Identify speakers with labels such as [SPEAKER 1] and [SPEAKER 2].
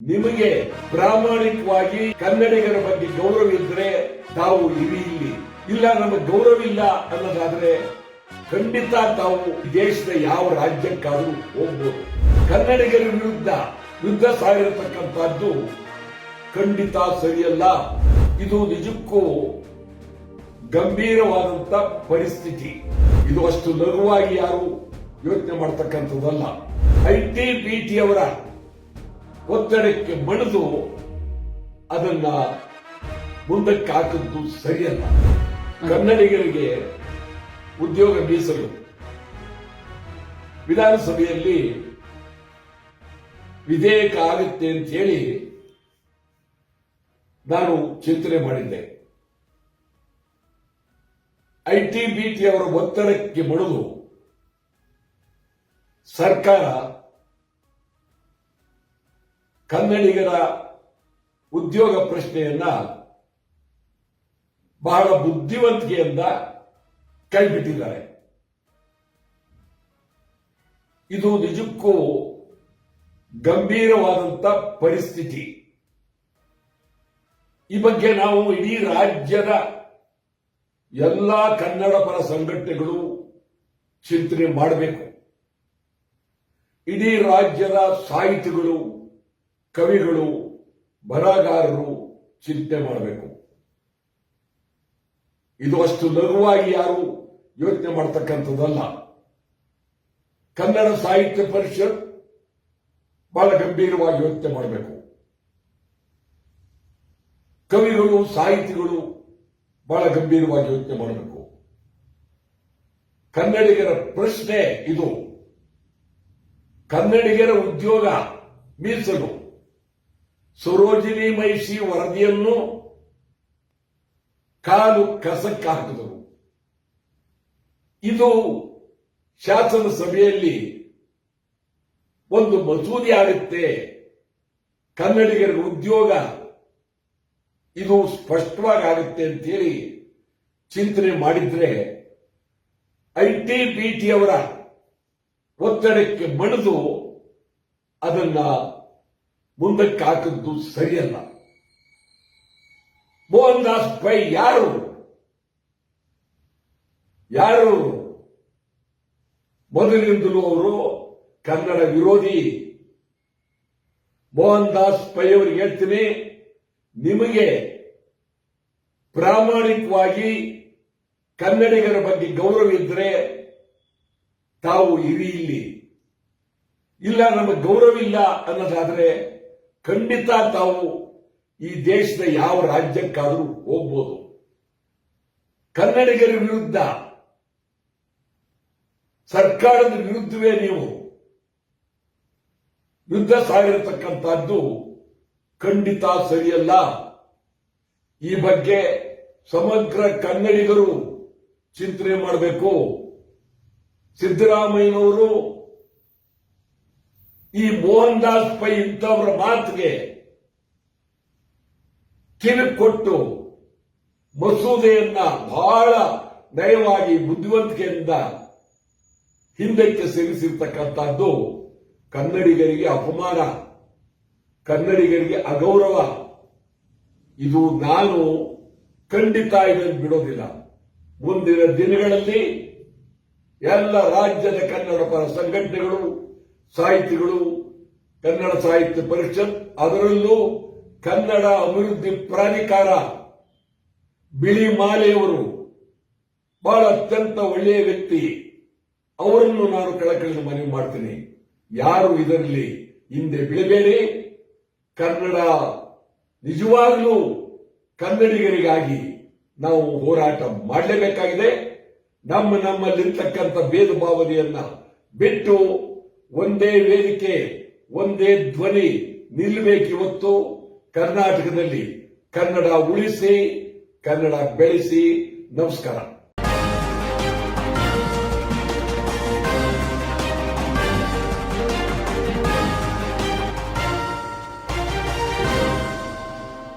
[SPEAKER 1] ನಿಮಗೆ ಪ್ರಾಮಾಣಿಕವಾಗಿ ಕನ್ನಡಿಗರ ಬಗ್ಗೆ ಗೌರವ ಇದ್ರೆ ತಾವು ಇರಿ ಇಲ್ಲಿ. ಇಲ್ಲ, ನಮಗೆ ಗೌರವ ಇಲ್ಲ ಅನ್ನೋದಾದ್ರೆ ಖಂಡಿತ ತಾವು ದೇಶದ ಯಾವ ರಾಜ್ಯಕ್ಕಾದ್ರೂ ಹೋಗ್ಬೋದು. ಕನ್ನಡಿಗರ ವಿರುದ್ಧ ಯುದ್ಧ ಸಾಗಿರತಕ್ಕಂಥದ್ದು ಖಂಡಿತ ಸರಿಯಲ್ಲ. ಇದು ನಿಜಕ್ಕೂ ಗಂಭೀರವಾದಂತ ಪರಿಸ್ಥಿತಿ. ಇದು ಅಷ್ಟು ಲಘುವಾಗಿ ಯಾರು ಯೋಚನೆ ಮಾಡ್ತಕ್ಕಂಥದ್ದಲ್ಲ. ಐ ಟಿ ಅವರ ಒತ್ತಡಕ್ಕೆ ಮಣಿದು ಅದನ್ನ ಮುಂದಕ್ಕೆ ಹಾಕದ್ದು ಸರಿಯಲ್ಲ. ಕನ್ನಡಿಗರಿಗೆ ಉದ್ಯೋಗ ಮೀಸಲು. ವಿಧಾನಸಭೆಯಲ್ಲಿ ವಿಧೇಯಕ ಆಗುತ್ತೆ ಅಂತ ಹೇಳಿ ನಾನು ಚಿಂತನೆ ಮಾಡಿದ್ದೆ. ಐಟಿ ಬಿಟಿ ಅವರ ಒತ್ತಡಕ್ಕೆ ಮಣಿದು ಸರ್ಕಾರ ಕನ್ನಡಿಗರ ಉದ್ಯೋಗ ಪ್ರಶ್ನೆಯನ್ನ ಬಹಳ ಬುದ್ಧಿವಂತಿಕೆಯಿಂದ ಕೈಬಿಟ್ಟಿದ್ದಾರೆ. ಇದು ನಿಜಕ್ಕೂ ಗಂಭೀರವಾದಂತ ಪರಿಸ್ಥಿತಿ. ಈ ಬಗ್ಗೆ ನಾವು ಇಡೀ ರಾಜ್ಯದ ಎಲ್ಲ ಕನ್ನಡ ಪರ ಸಂಘಟನೆಗಳು ಚಿಂತನೆ ಮಾಡಬೇಕು. ಇಡೀ ರಾಜ್ಯದ ಸಾಹಿತಿಗಳು ಕವಿಗಳು, ಬರಹಗಾರರು ಚಿಂತೆ ಮಾಡಬೇಕು. ಇದು ಅಷ್ಟು ಲಘುವಾಗಿ ಯಾರು ಯೋಚನೆ ಮಾಡತಕ್ಕಂಥದ್ದಲ್ಲ. ಕನ್ನಡ ಸಾಹಿತ್ಯ ಪರಿಷತ್ ಬಹಳ ಗಂಭೀರವಾಗಿ ಯೋಚನೆ ಮಾಡಬೇಕು. ಕವಿಗಳು, ಸಾಹಿತಿಗಳು ಬಹಳ ಗಂಭೀರವಾಗಿ ಯೋಚನೆ ಮಾಡಬೇಕು. ಕನ್ನಡಿಗರ ಪ್ರಶ್ನೆ ಇದು. ಕನ್ನಡಿಗರ ಉದ್ಯೋಗ ಮೀಸಲು. ಸರೋಜಿನಿ ಮಹಿಷಿ ವರದಿಯನ್ನು ಕಾಲು ಕಸಕ್ಕೆ ಹಾಕಿದರು. ಇದು ಶಾಸನ ಸಭೆಯಲ್ಲಿ ಒಂದು ಮಸೂದೆ ಆಗುತ್ತೆ. ಕನ್ನಡಿಗರ ಉದ್ಯೋಗ ಇದು ಸ್ಪಷ್ಟವಾಗಿ ಆಗುತ್ತೆ ಅಂತೇಳಿ ಚಿಂತನೆ ಮಾಡಿದ್ರೆ ಐ ಟಿ ಒತ್ತಡಕ್ಕೆ ಮಣಿದು ಅದನ್ನ ಮುಂದಕ್ಕೆ ಹಾಕಿದ್ದು ಸರಿಯಲ್ಲ. ಮೋಹನ್ ದಾಸ್ ಪೈ ಯಾರು? ಯಾರು? ಮೊದಲಿನಿಂದಲೂ ಅವರು ಕನ್ನಡ ವಿರೋಧಿ. ಮೋಹನ್ ದಾಸ್ ಪೈ ಅವರಿಗೆ ಹೇಳ್ತೀನಿ, ನಿಮಗೆ ಪ್ರಾಮಾಣಿಕವಾಗಿ ಕನ್ನಡಿಗರ ಬಗ್ಗೆ ಗೌರವ ಇದ್ರೆ ತಾವು ಇರಿ ಇಲ್ಲಿ. ಇಲ್ಲ, ನಮಗೆ ಗೌರವ ಇಲ್ಲ ಅನ್ನೋದಾದ್ರೆ ಖಂಡಿತ ತಾವು ಈ ದೇಶದ ಯಾವ ರಾಜ್ಯಕ್ಕಾದರೂ ಹೋಗ್ಬೋದು. ಕನ್ನಡಿಗರ ವಿರುದ್ಧ, ಸರ್ಕಾರದ ವಿರುದ್ಧವೇ ನೀವು ಯುದ್ಧ ಸಾಗಿರತಕ್ಕಂಥದ್ದು ಖಂಡಿತ ಸರಿಯಲ್ಲ. ಈ ಬಗ್ಗೆ ಸಮಗ್ರ ಕನ್ನಡಿಗರು ಚಿಂತನೆ ಮಾಡಬೇಕು. ಸಿದ್ದರಾಮಯ್ಯನವರು ಈ ಮೋಹನ್ ದಾಸ್ ಪೈ ಇಂಥವ್ರ ಮಾತಿಗೆ ಕಿರುಕು ಕೊಟ್ಟು ಮಸೂದೆಯನ್ನ ಬಹಳ ನಯವಾಗಿ ಬುದ್ಧಿವಂತಿಕೆಯಿಂದ ಹಿಂದಕ್ಕೆ ಸೇರಿಸಿರ್ತಕ್ಕಂಥದ್ದು ಕನ್ನಡಿಗರಿಗೆ ಅಪಮಾನ, ಕನ್ನಡಿಗರಿಗೆ ಅಗೌರವ. ಇದು ನಾನು ಖಂಡಿತ ಇದನ್ನು ಬಿಡೋದಿಲ್ಲ. ಮುಂದಿನ ದಿನಗಳಲ್ಲಿ ಎಲ್ಲ ರಾಜ್ಯದ ಕನ್ನಡ ಪರ ಸಂಘಟನೆಗಳು ಸಾಹಿತಿಗಳು, ಕನ್ನಡ ಸಾಹಿತ್ಯ ಪರಿಷತ್, ಅದರಲ್ಲೂ ಕನ್ನಡ ಅಭಿವೃದ್ಧಿ ಪ್ರಾಧಿಕಾರ, ಬಿಳಿ ಮಾಲೆಯವರು, ಬಹಳ ಅತ್ಯಂತ ಒಳ್ಳೆಯ ವ್ಯಕ್ತಿ. ಅವರನ್ನು ನಾನು ಕಳಕಳಿನ ಮನವಿ ಮಾಡ್ತೀನಿ. ಯಾರು ಇದರಲ್ಲಿ ಹಿಂದೆ ಬೀಳಬೇಡಿ. ಕನ್ನಡ ನಿಜವಾಗಲೂ ಕನ್ನಡಿಗರಿಗಾಗಿ ನಾವು ಹೋರಾಟ ಮಾಡಲೇಬೇಕಾಗಿದೆ. ನಮ್ಮ ನಮ್ಮಲ್ಲಿರ್ತಕ್ಕಂಥ ಭೇದ ಭಾವನೆಯನ್ನ ಬಿಟ್ಟು ಒಂದೇ ವೇದಿಕೆ ಒಂದೇ ಧ್ವನಿ ನಿಲ್ಲಬೇಕಿವತ್ತು ಕರ್ನಾಟಕದಲ್ಲಿ ಕನ್ನಡ ಉಳಿಸಿ ಕನ್ನಡ ಬೆಳೆಸಿ. ನಮಸ್ಕಾರ.